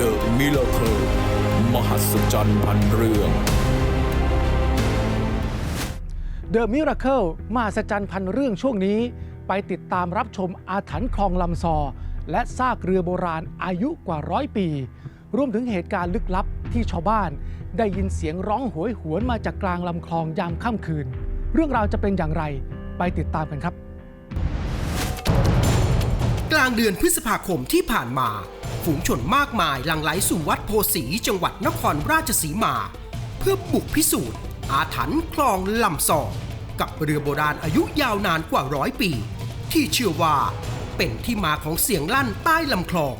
The Miracle มหัศจรรย์พันเรื่อง The Miracle มหัศจรรย์พันเรื่องช่วงนี้ ไปติดตามรับชมอาถรรพ์คลองลำซอ และซากเรือโบราณอายุกว่าร้อยปี รวมถึงเหตุการณ์ลึกลับที่ชาวบ้าน ได้ยินเสียงร้องโหยหวนมาจากกลางลำคลองยามค่ำคืน เรื่องราวจะเป็นอย่างไรไปติดตามกันครับ กลางเดือนพฤษภาคมที่ผ่านมา ฝูงชนมากมายหลั่งไหลสู่วัดโพสีจังหวัดนครราชสีมา เพื่อบุกพิสูจน์ อาถรรพ์คลองลำซองกับเรือโบราณอายุยาวนานกว่าร้อยปี ที่เชื่อว่าเป็นที่มาของเสียงลั่นใต้ลำคลอง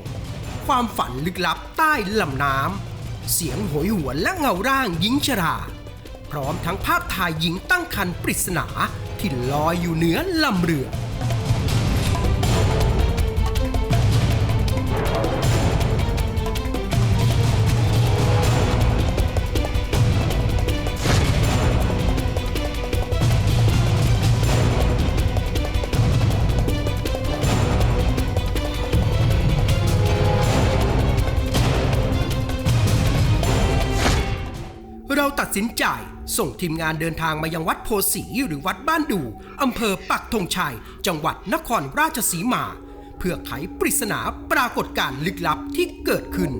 ความฝันลึกลับใต้ลำน้ำเสียงโหยหวนและเงาร่างหญิงชรา พร้อมทั้งภาพถ่ายหญิงตั้งครรภ์ปริศนาที่ลอยอยู่เหนือลำเรือ สินใจ ส่งทีมงานเดินทางมายังวัดโพสีหรือวัดบ้านดูอำเภอปักธงชัย จังหวัดนครราชสีมา เพื่อไขปริศนาปรากฏการณ์ลึกลับที่เกิดขึ้น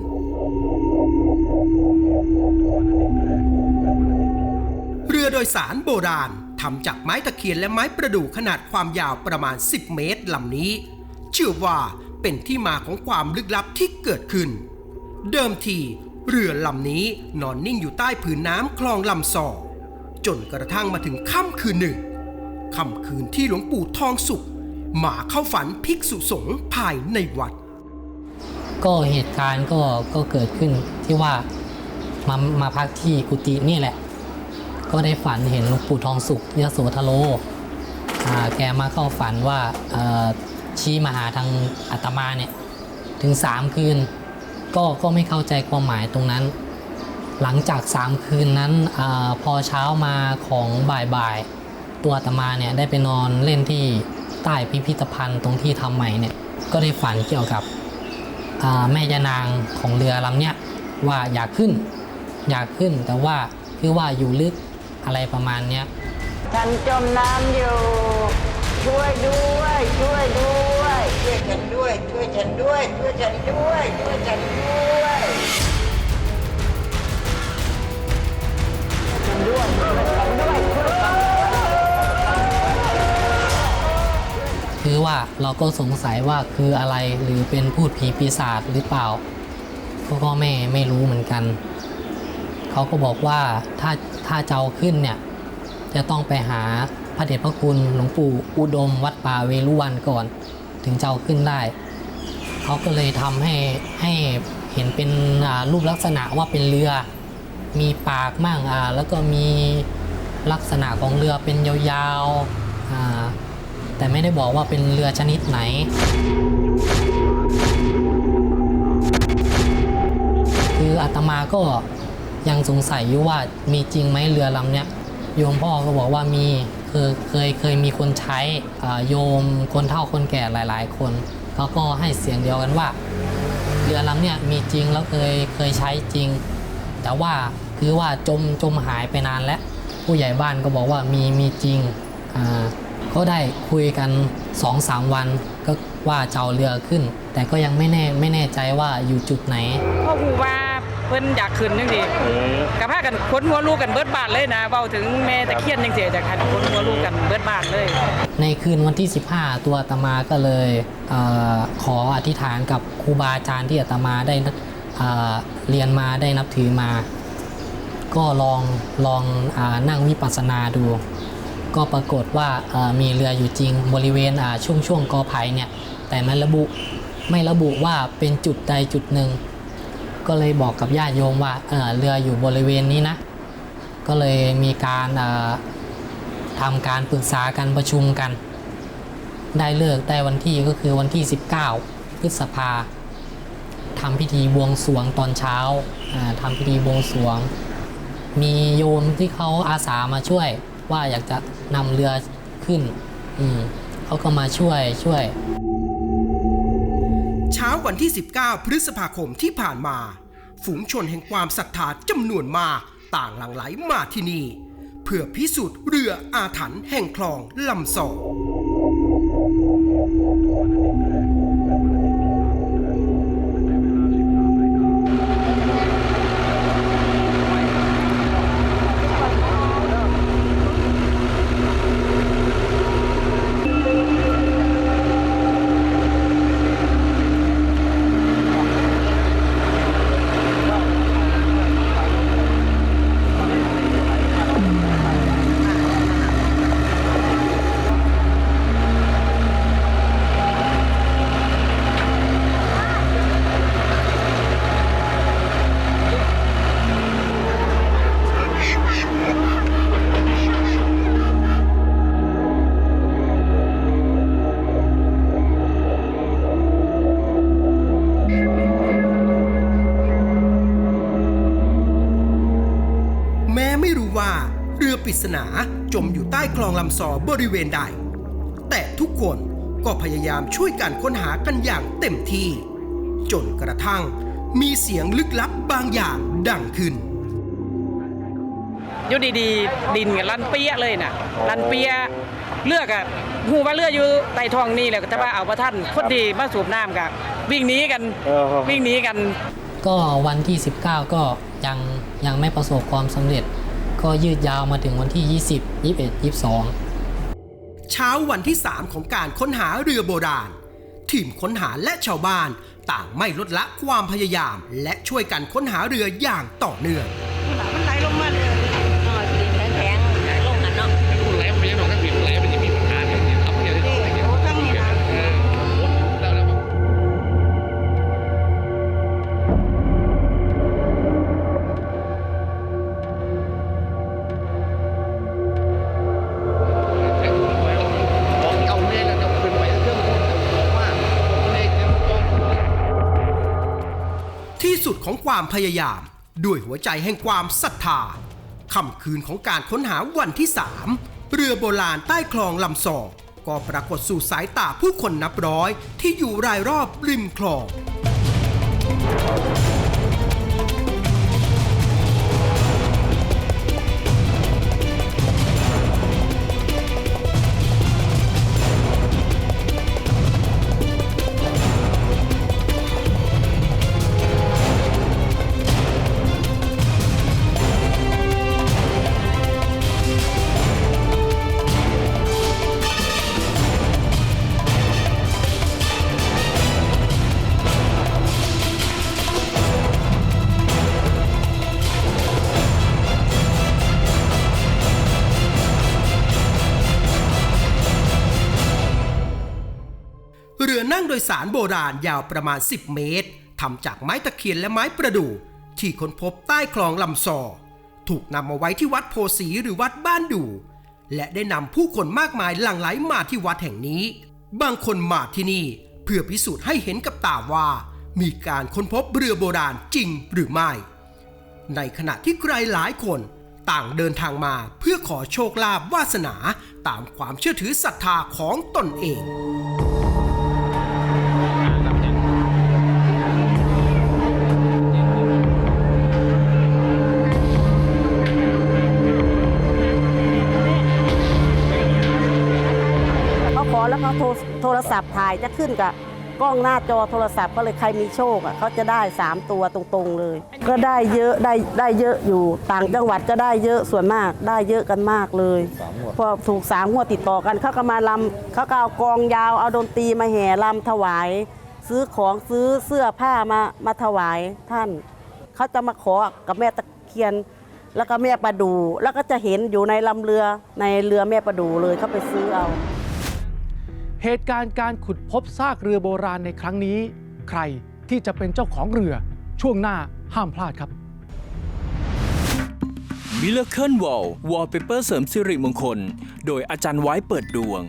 เรือโดยสารโบราณทำจากไม้ตะเคียนและไม้ประดู่ขนาดความยาวประมาณ 10 เมตรลำนี้ เชื่อว่าเป็นที่มาของความลึกลับที่เกิดขึ้น เดิมที เรือลำนี้นอนนิ่งอยู่ใต้ผืนน้ำคลองลำซอจนกระทั่งมาถึงค่ำคืนหนึ่งค่ำคืนที่หลวงปู่ทองสุขมาเข้าฝันภิกษุสงฆ์ภายในวัด ก็เหตุการณ์ก็ก็เกิดขึ้นที่ว่ามามาพักที่กุฏินี่แหละ ก็ได้ฝันเห็นหลวงปู่ทองสุขยโสธโลแกมาเข้าฝันว่าชี้มาหาทางอาตมาเนี่ยถึงสามคืน ก็ก็ไม่เข้าใจความหมายตรงนั้น หลังจากสามคืนนั้นอพอเช้ามาของบ่ายๆตัวตมาเนี่ยได้ไปนอนเล่นที่ใต้พิพิธภัณฑ์ตรงที่ทำใหม่เนี่ยก็ได้ฝันเกี่ยวกับแม่ยานางของเรือลำเนี้ยว่าอยากขึ้น อยากขึ้นแต่ว่าคือว่าอยู่ลึกอะไรประมาณเนี้ยฉันจมน้ำอยู่ ช่วยด้วยช่วยด้วย ช่วยฉันด้วย ช่วยฉันด้วย ช่วยฉันด้วย ช่วยฉันด้วยฉันด้วยช่วยฉันด้วยคือว่าเราก็สงสัยว่าคืออะไรหรือเป็นพูดผีปีศาจหรือเปล่าก็ก็ไม่ไม่รู้เหมือนกัน เขาก็บอกว่าถ้าถ้าเจะเอาขึ้นเนี่ยจะต้องไปหาพระเดชพระคุณหลวงปู่อุดมวัดป่าเวรุวันก่อน ถึงจะเอาขึ้นได้ เขาก็เลยทำให้ให้เห็นเป็นรูปลักษณะว่าเป็นเรือ มีปากมั่งอ่าแล้วก็มีลักษณะของเรือเป็นยาวๆอ่าแต่ไม่ได้บอกว่าเป็นเรือชนิดไหนคืออาตมาก็ยังสงสัยอยู่ว่ามีจริงไหมเรือลำเนี้ยโยมพ่อก็บอกว่ามี คือเคยเคยมีคนใช้โยมคนเฒ่าคนแก่หลาย ๆ คนเขาก็ให้เสียงเดียวกันว่า เรือลำเนี้ยมีจริงแล้วเคยเคยใช้จริง แต่ว่าคือว่าจมจมหายไปนานแล้วผู้ใหญ่บ้านก็บอกว่ามีมีจริงอ่าก็ได้คุยกันสองสามวันก็ว่าจะเอาเรือขึ้น แต่ก็ยังไม่แน่ไม่แน่ใจว่าอยู่จุดไหนพ่อครูว่า เพิ่นอยากขึ้นจังซี่กับพากันค้นหัวลูกกันเบิดบ้านเลยนะเว้าถึงแม่ตะเคียนจังซี่จากคันค้นหัวลูกกันเบิดบ้านเลย ในคืนวันที่ 15 ตัวอาตมาก็เลยเออขออธิษฐานกับครูบาอาจารย์ที่อาตมาได้เอ่อเรียนมาได้นับถือมา ก็ลองลองอานั่งวิปัสสนาดู ก็ปรากฏว่าเอ่อมีเรืออยู่จริงบริเวณอ่าช่วงช่วงกอไผ่เนี่ยแต่ไม่ระบุไม่ระบุว่าเป็นจุดใดจุดหนึ่ง ก็เลยบอกกับญาติโยมว่าเเรืออยู่บริเวณนี้นะ ก็เลยมีการทำการปรึกษากันประชุมกัน ได้เลิกได้วันที่ก็คือวันที่ 19 พฤษภาทำพิธีบวงสรวงตอนเช้าอ่าทำพิธีบวงสรวง มีโยมที่เขาอาสามาช่วย ว่าอยากจะนำเรือขึ้นอืเขาก็มาช่วยช่วย เช้าวันที่ 19 พฤษภาคมที่ผ่านมา ฝูงชนแห่งความศรัทธาจำนวนมากต่างหลั่งไหลมาที่นี่ เพื่อพิสูจน์เรืออาถรรพ์แห่งคลองลำสอง ว่า เรือปริศนาจมอยู่ใต้คลองลำซอบริเวณใด แต่ทุกคนก็พยายามช่วยกันค้นหากันอย่างเต็มที่ จนกระทั่งมีเสียงลึกลับบางอย่างดังขึ้นอยู่ดีๆ ดินกับลันเปียเลยน่ะลันเปียเลือกอะหูว่าเรืออยู่ใต้ท้องนี่แหละแต่ว่าเอาประท่านคนดีมาสูบน้ำกับวิ่งหนีกันวิ่งหนีกัน ก็วันที่ 19 ก็ยังยังไม่ประสบความสำเร็จ ก็ยืดยาวมาถึงวันที่ 20 21 22 เช้าวันที่ 3 ของการค้นหาเรือโบราณ ทีมค้นหาและชาวบ้านต่างไม่ลดละความพยายาม และช่วยกันค้นหาเรืออย่างต่อเนื่อง ความพยายาม ด้วยหัวใจแห่งความศรัทธาค่ำคืนของการค้นหาวันที่3เรือโบราณใต้คลองลำซอกก็ปรากฏสู่สายตาผู้คนนับร้อยที่อยู่รายรอบริมคลอง สารโบราณยาวประมาณ 10 เมตรทำจากไม้ตะเคียนและไม้ประดู่ที่ค้นพบใต้คลองลำซอ ถูกนำมาไว้ที่วัดโพสีหรือวัดบ้านดูและได้นำผู้คนมากมายหลั่งไหลมาที่วัดแห่งนี้ บางคนมาที่นี่เพื่อพิสูจน์ให้เห็นกับตาว่า มีการค้นพบเรือโบราณจริงหรือไม่ ในขณะที่ใครหลายคนต่างเดินทางมาเพื่อขอโชคลาภวาสนาตามความเชื่อถือศรัทธาของตนเอง แล้วเขาโทรโทรศัพท์ถ่ายจะขึ้นกับกล้องหน้าจอโทรศัพท์ก็เลยใครมีโชคอะเขาจะได้ 3 ตัวตรงๆเลย ก็ได้เยอะได้ได้เยอะอยู่ต่างจังหวัดก็ได้เยอะส่วนมากได้เยอะกันมากเลยพอถูกสามงวดติดต่อกันเขาก็มาลำเขาก็เอากองยาวเอาดนตรีมาแห่ลำถวาย ซื้อของซื้อเสื้อผ้ามามาถวายท่านเขาจะมาขอกับแม่ตะเคียน แล้วก็แม่ประดู แล้วก็จะเห็นอยู่ในลำเรือในเรือแม่ประดูเลยเขาไปซื้อเอา เหตุการณ์การขุดพบซากเรือโบราณในครั้งนี้ ใครที่จะเป็นเจ้าของเรือช่วงหน้าห้ามพลาดครับมิเลเคิลวอลวอลเปเปอร์เสริมสิริมงคล โดยอาจารย์ไว้เปิดดวง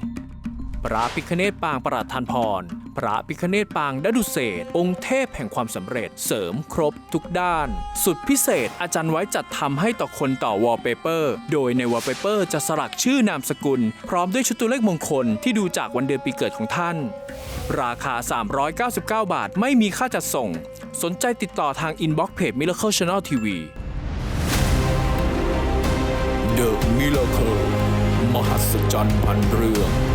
ปราพิคเนตปางประหลัดทานพร พระพิคเนตปางดดุเศษองค์เทพแห่งความสำเร็จเสริมครบทุกด้าน สุดพิเศษอาจารย์ไว้จัดทำให้ต่อคนต่อวอลเปเปอร์ โดยในวอลเปเปอร์จะสลักชื่อนามสกุล พร้อมด้วยชุดตัวเลขมงคลที่ดูจากวันเดือนปีเกิดของท่าน ราคา 399 บาทไม่มีค่าจัดส่ง สนใจติดต่อทางอินบ็อกซ์เพจ Miracle Channel TV The Miracle มหัศจรรย์พันเรื่อง